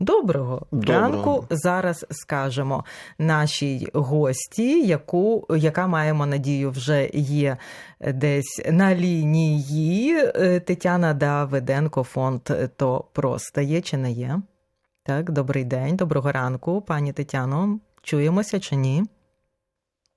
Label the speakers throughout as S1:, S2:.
S1: Доброго
S2: Доброго.
S1: ранку зараз скажемо нашій гості, яку яка маємо надію, вже є десь на лінії. Е, Тетяна Давиденко, фонд то просто є чи не є? Так, добрий день, доброго ранку, пані Тетяно. Чуємося чи ні?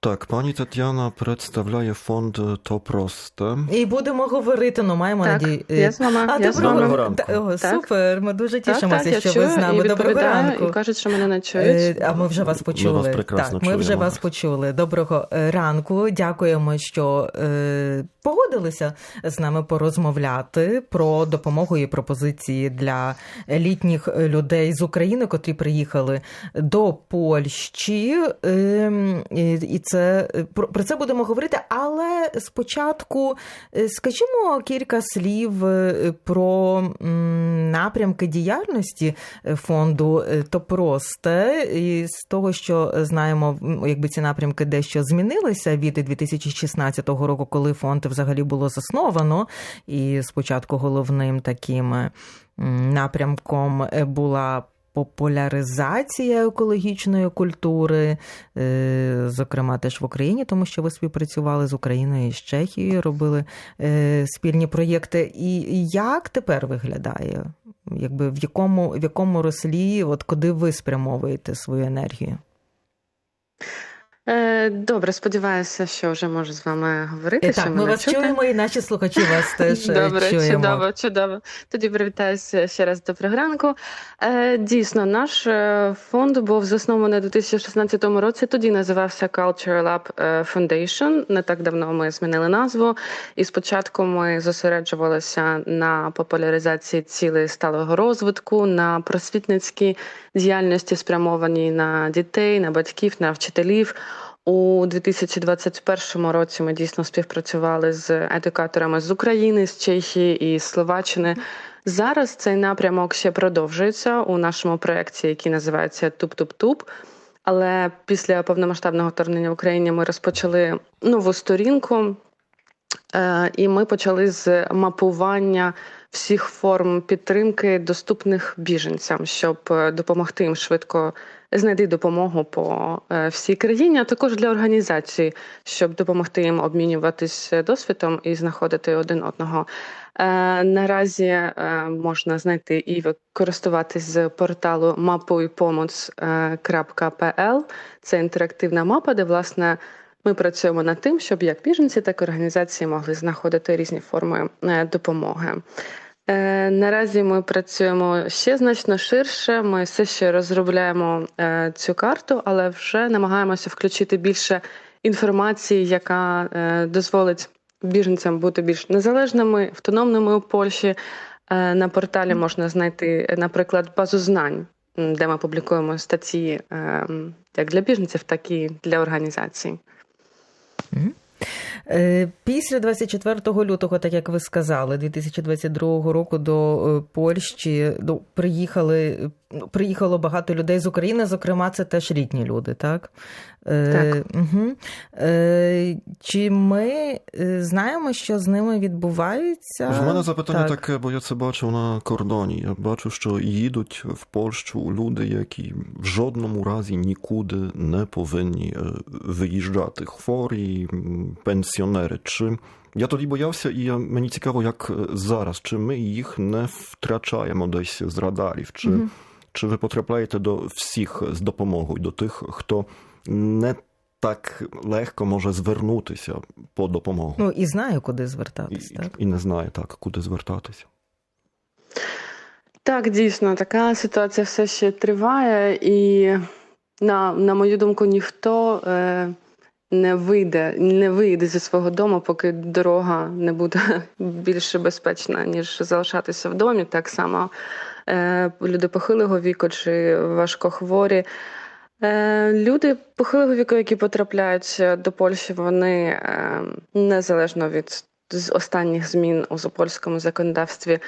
S2: Так, пані Тетяна представляє фонд То Просте.
S1: І будемо говорити, ну маємо
S3: Так,
S1: надію.
S3: я з вами.
S1: А,
S3: я з
S1: доброго
S3: вами.
S2: ранку.
S1: Та- о,
S3: Так.
S1: Супер, ми дуже тішимося,
S3: так, так,
S1: що
S3: чую
S1: ви з нами.
S3: і
S1: Доброго ранку.
S3: І кажуть, що мене не
S1: Е,
S3: чують.
S1: А ми вже вас почули.
S2: вас прекрасно
S1: так, ми вже вас почули. Доброго е, ранку. Дякуємо, що е, погодилися з нами порозмовляти про допомогу і пропозиції для літніх людей з України, котрі приїхали до Польщі. Е, і- це про, про це будемо говорити. Але спочатку е, скажімо кілька слів е, про напрямки діяльності е, фонду е, то просте. І з того, що знаємо, якби ці напрямки дещо змінилися від 2016 року, коли фонд взагалі було засновано, і спочатку головним таким напрямком е, була. Популяризація екологічної культури, е, зокрема, теж в Україні, тому що ви співпрацювали з Україною і з Чехією, робили е, спільні проєкти. І як тепер виглядає? Якби в якому в якому рослі, от куди ви спрямовуєте свою енергію?
S3: Е, Добре, сподіваюся, що вже можу з вами говорити.
S1: І
S3: що
S1: так, ми вас
S3: чути.
S1: чуємо, і наші слухачі вас теж е,
S3: Добре,
S1: чуємо.
S3: чудово, чудово. Тоді привітаюся ще раз доброго ранку. Е, дійсно, наш е, фонд був заснований у 2016 році. Тоді називався Culture Lab е, Foundation. Не так давно ми змінили назву. І спочатку ми зосереджувалися на популяризації цілей сталого розвитку, на просвітницькій діяльності, спрямованій на дітей, на батьків, на вчителів. У 2021 році ми дійсно співпрацювали з едукаторами з України, з Чехії і Словаччини. Зараз цей напрямок ще продовжується у нашому проєкті, який називається Туп-Туп-Туп. Але після повномасштабного вторгнення в Україні ми розпочали нову сторінку, е, і ми почали з мапування всіх форм підтримки, доступних біженцям, щоб е, допомогти їм швидко знайти допомогу по е, всій країні, а також для організації, щоб допомогти їм обмінюватись досвідом і знаходити один одного. Е, Наразі е, можна знайти і користуватись з порталу mapuipomoc.pl. Це інтерактивна мапа, де власне. Ми працюємо над тим, щоб як біженці, так і організації могли знаходити різні форми е, допомоги. Е, Наразі ми працюємо ще значно ширше. Ми все ще розробляємо е, цю карту, але вже намагаємося включити більше інформації, яка е, дозволить біженцям бути більш незалежними, автономними у Польщі. На порталі можна знайти, наприклад, базу знань, де ми публікуємо статті е, як для біженців, так і для організацій.
S1: Е, Після 24 лютого, так як ви сказали, 2022 року до е, Польщі до, приїхали, приїхало багато людей з України, зокрема, це теж літні люди, так? Е,
S3: Так.
S1: Угу. Е, чи ми е, знаємо, що з ними відбувається?
S2: В мене запитання
S1: Так.
S2: таке, бо я це бачив на кордоні. Я бачу, що їдуть в Польщу люди, які в жодному разі нікуди не повинні виїжджати. Хворі, пенсіонери. Чи я тоді боявся, і я, мені цікаво, як зараз, чи ми їх не втрачаємо десь з радарів, чи,
S1: Мгм.
S2: Чи ви потрапляєте до всіх з допомогою, до тих, хто не так легко може звернутися по допомогу.
S1: Ну і знаю, куди звертатись,
S2: І,
S1: так?
S2: і не знає так, куди звертатися.
S3: Так, дійсно, така ситуація все ще триває, і на, на мою думку, ніхто е, не вийде, не вийде зі свого дому, поки дорога не буде більш безпечна, ніж залишатися в домі. Так само люди похилого віку чи важкохворі. Е, Люди похилого віку, які потрапляють до Польщі, вони е, незалежно від останніх змін у запольському законодавстві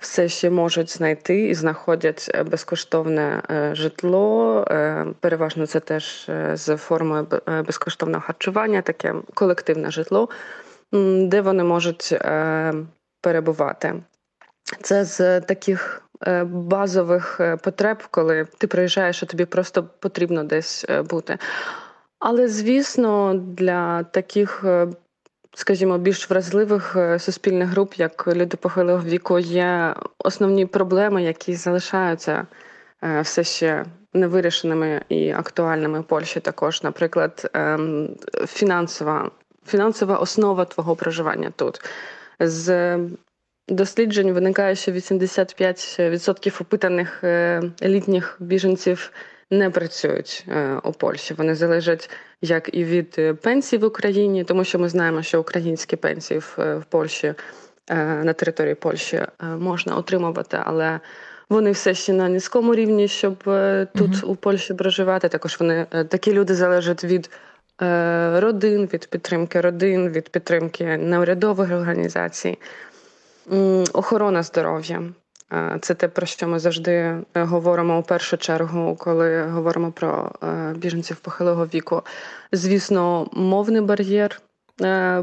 S3: все ще можуть знайти і знаходять е, безкоштовне е, житло. Е, Переважно це теж е, з формою е, безкоштовного харчування, таке колективне житло, де вони можуть е, перебувати. Це з таких базових потреб, коли ти приїжджаєш, і тобі просто потрібно десь бути. Але звісно, для таких, скажімо, більш вразливих суспільних груп, як люди похилого віку, є основні проблеми, які залишаються все ще невирішеними і актуальними в Польщі. Також, наприклад, ем, фінансова фінансова основа твого проживання тут. З досліджень виникає, що 85% опитаних е, літніх біженців не працюють е, у Польщі. Вони залежать як і від пенсій в Україні, тому що ми знаємо, що українські пенсії в Польщі на території Польщі можна отримувати, але вони все ще на низькому рівні, щоб тут uh-huh. у Польщі проживати. Також вони такі люди залежать від родин, від підтримки родин, від підтримки неурядових організацій, охорона здоров'я. Це те, про що ми завжди говоримо у першу чергу, коли говоримо про біженців похилого віку. Звісно, мовний бар'єр,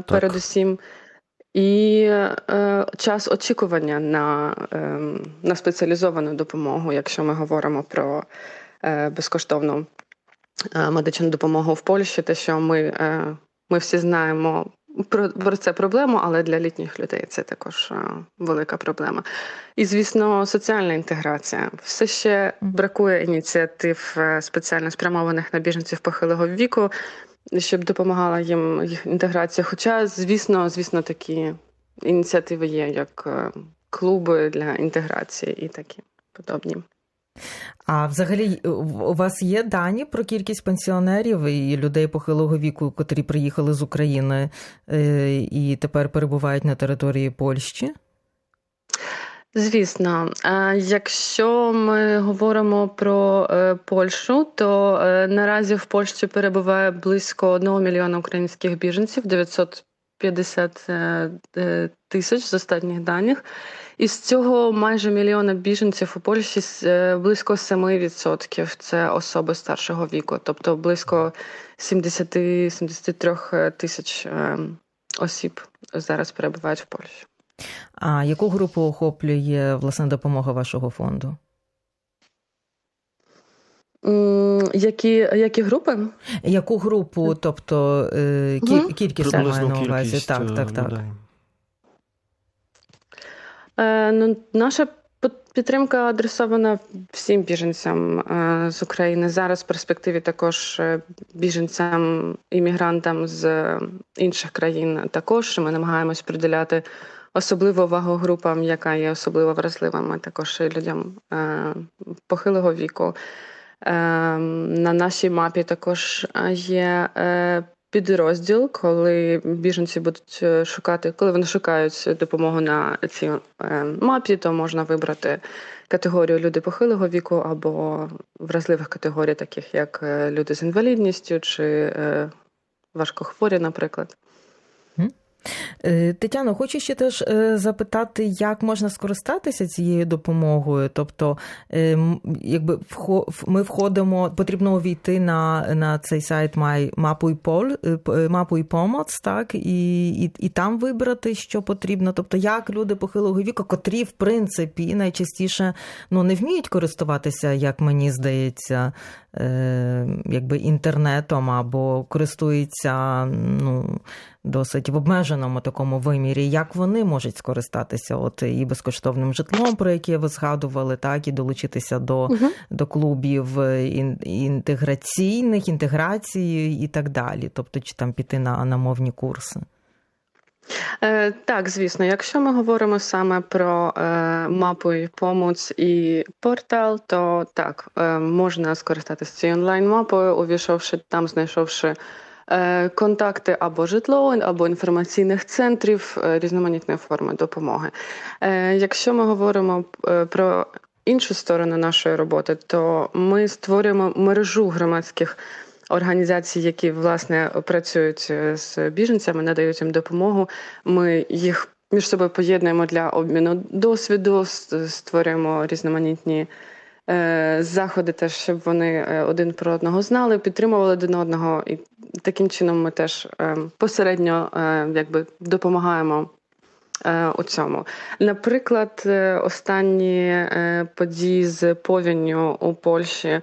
S3: передусім і е, час очікування на е, на спеціалізовану допомогу, якщо ми говоримо про е, безкоштовну е, медичну допомогу в Польщі, те, що ми е, ми всі знаємо про, це проблему, але для літніх людей це також е, велика проблема. І, звісно, соціальна інтеграція. Все ще бракує ініціатив спеціально спрямованих на біженців похилого віку щоб допомагала їм їх інтеграція. Хоча, звісно, звісно, такі ініціативи є, як е, клуби для інтеграції і такі подобні.
S1: А взагалі е, у вас є дані про кількість пенсіонерів і людей похилого віку, котрі приїхали з України е, і тепер перебувають на території Польщі?
S3: Звісно, якщо ми говоримо про е, Польщу, то наразі в Польщі перебуває близько 1 мільйона українських біженців, 900 50 е, е, тисяч з останніх даних. Із цього майже мільйона біженців у Польщі е, близько 7% це особи старшого віку, тобто близько 70-73 тисяч осіб зараз перебувають в Польщі.
S1: А яку групу охоплює власне допомога вашого фонду?
S3: Які які групи?
S1: Яку групу, тобто кі, кількість я маю на увазі? Так, так, так.
S3: Е, ну, Наша підтримка адресована всім біженцям е, з України. Зараз в перспективі також е, біженцям, іммігрантам з інших країн. Також ми намагаємось приділяти особливу увагу групам, яка є особливо вразливими, також людям е, похилого віку. Е, на нашій мапі також є е, підрозділ, коли біженці будуть шукати, коли вони шукають допомогу на цій мапі, то можна вибрати категорію люди похилого віку або вразливих категорій, таких як люди з інвалідністю чи важкохворі, наприклад.
S1: Е, Тетяно, хочу ще теж е, запитати, як можна скористатися цією допомогою. Тобто, е, якби ми входимо, потрібно увійти на на цей сайт мапу і так, і, і, і там вибрати, що потрібно. Тобто, як люди похилого віку, котрі, в принципі, найчастіше ну, не вміють користуватися, як мені здається, якби інтернетом або користуються ну, досить в обмеженому такому вимірі, як вони можуть скористатися от і безкоштовним житлом, про яке ви згадували, так і долучитися до угу. до клубів інтеграційних, інтеграції і так далі. Тобто, чи там піти на, на мовні курси.
S3: Е, так, звісно, якщо ми говоримо саме про е, мапу і помоць і портал, то так е, можна скористатися цією онлайн-мапою, увійшовши там, знайшовши Е, контакти або житло, або інформаційних центрів е, різноманітної форми допомоги. Е, якщо ми говоримо про іншу сторону нашої роботи, то ми створюємо мережу громадських. Організацій, які власне працюють з біженцями, надають їм допомогу. Ми їх між собою поєднуємо для обміну досвіду, створюємо різноманітні заходи, теж щоб вони один про одного знали, підтримували один одного, і таким чином ми теж посередньо якби допомагаємо е, у цьому. Наприклад, е, останні е, події з повінню у Польщі.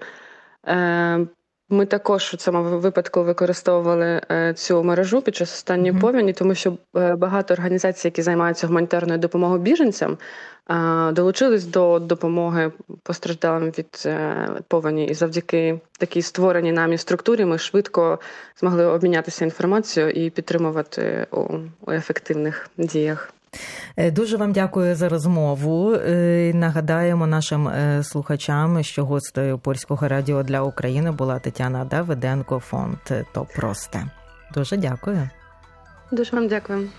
S3: Ми також у цьому випадку використовували е, цю мережу під час останньої
S1: Мгм.
S3: повені, тому що е, багато організацій, які займаються гуманітарною допомогою біженцям, е, долучились до допомоги постраждалим від повені. І завдяки такій створеній нами структурі ми швидко змогли обмінятися інформацією і підтримувати у, у ефективних діях.
S1: Е, Дуже вам дякую за розмову. Е, Нагадаємо нашим е, слухачам, що гостею польського радіо для України була Тетяна Давиденко, фонд «То просте». Дуже дякую.
S3: Дуже вам дякую.